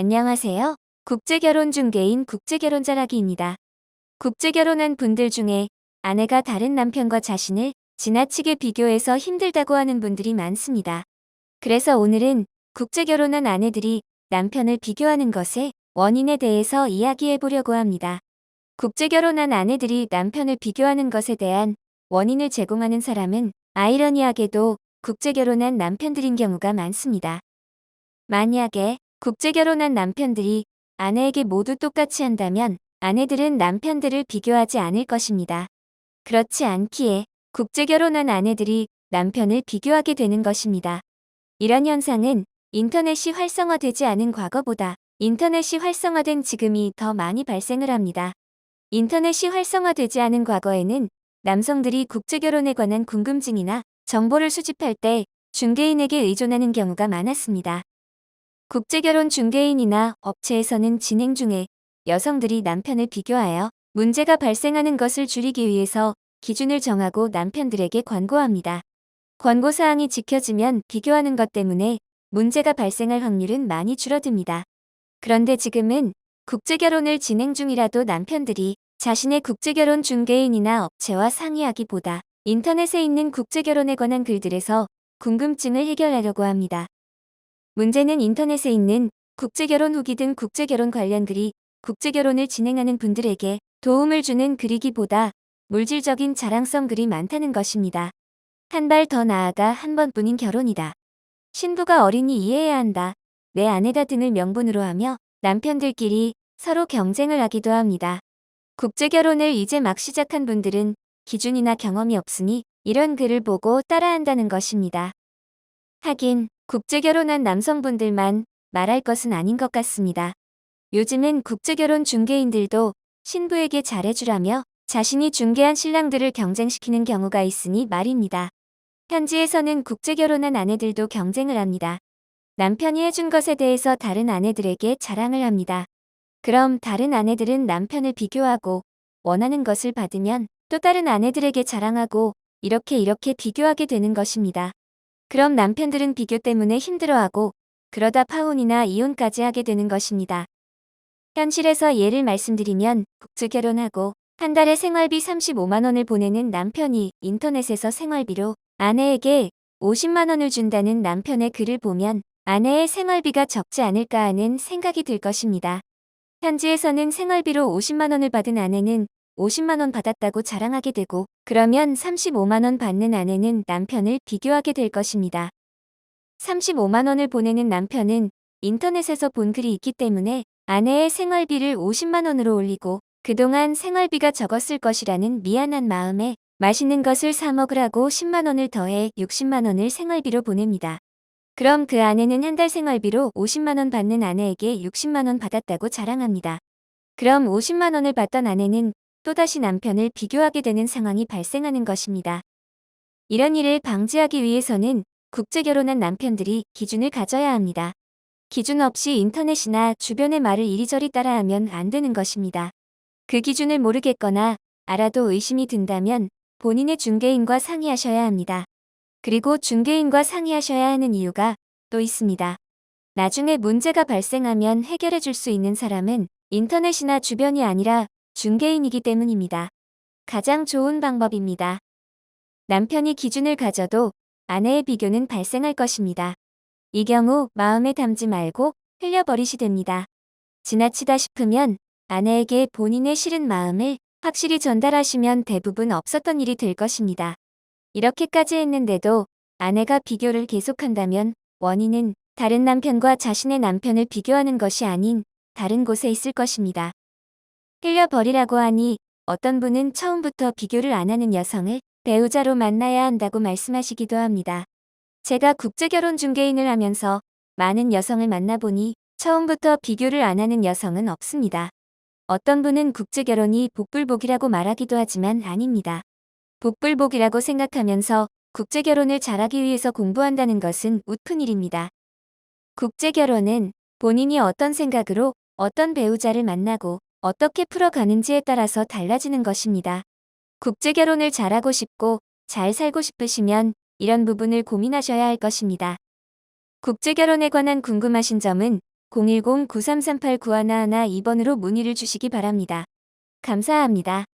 안녕하세요. 국제결혼 중개인 국제결혼 자라기입니다. 국제결혼한 분들 중에 아내가 다른 남편과 자신을 지나치게 비교해서 힘들다고 하는 분들이 많습니다. 그래서 오늘은 국제결혼한 아내들이 남편을 비교하는 것의 원인에 대해서 이야기해 보려고 합니다. 국제결혼한 아내들이 남편을 비교하는 것에 대한 원인을 제공하는 사람은 아이러니하게도 국제결혼한 남편들인 경우가 많습니다. 만약에 국제결혼한 남편들이 아내에게 모두 똑같이 한다면 아내들은 남편들을 비교하지 않을 것입니다. 그렇지 않기에 국제결혼한 아내들이 남편을 비교하게 되는 것입니다. 이런 현상은 인터넷이 활성화되지 않은 과거보다 인터넷이 활성화된 지금이 더 많이 발생을 합니다. 인터넷이 활성화되지 않은 과거에는 남성들이 국제결혼에 관한 궁금증이나 정보를 수집할 때 중개인에게 의존하는 경우가 많았습니다. 국제결혼 중개인이나 업체에서는 진행 중에 여성들이 남편을 비교하여 문제가 발생하는 것을 줄이기 위해서 기준을 정하고 남편들에게 권고합니다. 권고사항이 지켜지면 비교하는 것 때문에 문제가 발생할 확률은 많이 줄어듭니다. 그런데 지금은 국제결혼을 진행 중이라도 남편들이 자신의 국제결혼 중개인이나 업체와 상의하기보다 인터넷에 있는 국제결혼에 관한 글들에서 궁금증을 해결하려고 합니다. 문제는 인터넷에 있는 국제결혼 후기 등 국제결혼 관련 글이 국제결혼을 진행하는 분들에게 도움을 주는 글이기보다 물질적인 자랑성 글이 많다는 것입니다. 한 발 더 나아가 한 번뿐인 결혼이다. 신부가 어린이 이해해야 한다. 내 아내다 등을 명분으로 하며 남편들끼리 서로 경쟁을 하기도 합니다. 국제결혼을 이제 막 시작한 분들은 기준이나 경험이 없으니 이런 글을 보고 따라한다는 것입니다. 하긴 국제결혼한 남성분들만 말할 것은 아닌 것 같습니다. 요즘은 국제결혼 중개인들도 신부에게 잘해주라며 자신이 중개한 신랑들을 경쟁시키는 경우가 있으니 말입니다. 현지에서는 국제결혼한 아내들도 경쟁을 합니다. 남편이 해준 것에 대해서 다른 아내들에게 자랑을 합니다. 그럼 다른 아내들은 남편을 비교하고 원하는 것을 받으면 또 다른 아내들에게 자랑하고 이렇게 이렇게 비교하게 되는 것입니다. 그럼 남편들은 비교 때문에 힘들어하고 그러다 파혼이나 이혼까지 하게 되는 것입니다. 현실에서 예를 말씀드리면 국제결혼하고 한 달에 생활비 35만원을 보내는 남편이 인터넷에서 생활비로 아내에게 50만원을 준다는 남편의 글을 보면 아내의 생활비가 적지 않을까 하는 생각이 들 것입니다. 현지에서는 생활비로 50만원을 받은 아내는 50만원 받았다고 자랑하게 되고 그러면 35만원 받는 아내는 남편을 비교하게 될 것입니다. 35만원을 보내는 남편은 인터넷에서 본 글이 있기 때문에 아내의 생활비를 50만원으로 올리고 그동안 생활비가 적었을 것이라는 미안한 마음에 맛있는 것을 사 먹으라고 10만원을 더해 60만원을 생활비로 보냅니다. 그럼 그 아내는 한 달 생활비로 50만원 받는 아내에게 60만원 받았다고 자랑합니다. 그럼 50만원을 받던 아내는 또다시 남편을 비교하게 되는 상황이 발생하는 것입니다. 이런 일을 방지하기 위해서는 국제결혼한 남편들이 기준을 가져야 합니다. 기준 없이 인터넷이나 주변의 말을 이리저리 따라하면 안 되는 것입니다. 그 기준을 모르겠거나 알아도 의심이 든다면 본인의 중개인과 상의하셔야 합니다. 그리고 중개인과 상의하셔야 하는 이유가 또 있습니다. 나중에 문제가 발생하면 해결해 줄 수 있는 사람은 인터넷이나 주변이 아니라 중개인이기 때문입니다. 가장 좋은 방법입니다. 남편이 기준을 가져도 아내의 비교는 발생할 것입니다. 이 경우 마음에 담지 말고 흘려버리시 됩니다. 지나치다 싶으면 아내에게 본인의 싫은 마음을 확실히 전달하시면 대부분 없었던 일이 될 것입니다. 이렇게까지 했는데도 아내가 비교를 계속한다면 원인은 다른 남편과 자신의 남편을 비교하는 것이 아닌 다른 곳에 있을 것입니다. 흘려버리라고 하니 어떤 분은 처음부터 비교를 안 하는 여성을 배우자로 만나야 한다고 말씀하시기도 합니다. 제가 국제결혼 중개인을 하면서 많은 여성을 만나보니 처음부터 비교를 안 하는 여성은 없습니다. 어떤 분은 국제결혼이 복불복이라고 말하기도 하지만 아닙니다. 복불복이라고 생각하면서 국제결혼을 잘하기 위해서 공부한다는 것은 웃픈 일입니다. 국제결혼은 본인이 어떤 생각으로 어떤 배우자를 만나고 어떻게 풀어가는지에 따라서 달라지는 것입니다. 국제결혼을 잘하고 싶고 잘 살고 싶으시면 이런 부분을 고민하셔야 할 것입니다. 국제결혼에 관한 궁금하신 점은 010-9338-9111 2번으로 문의를 주시기 바랍니다. 감사합니다.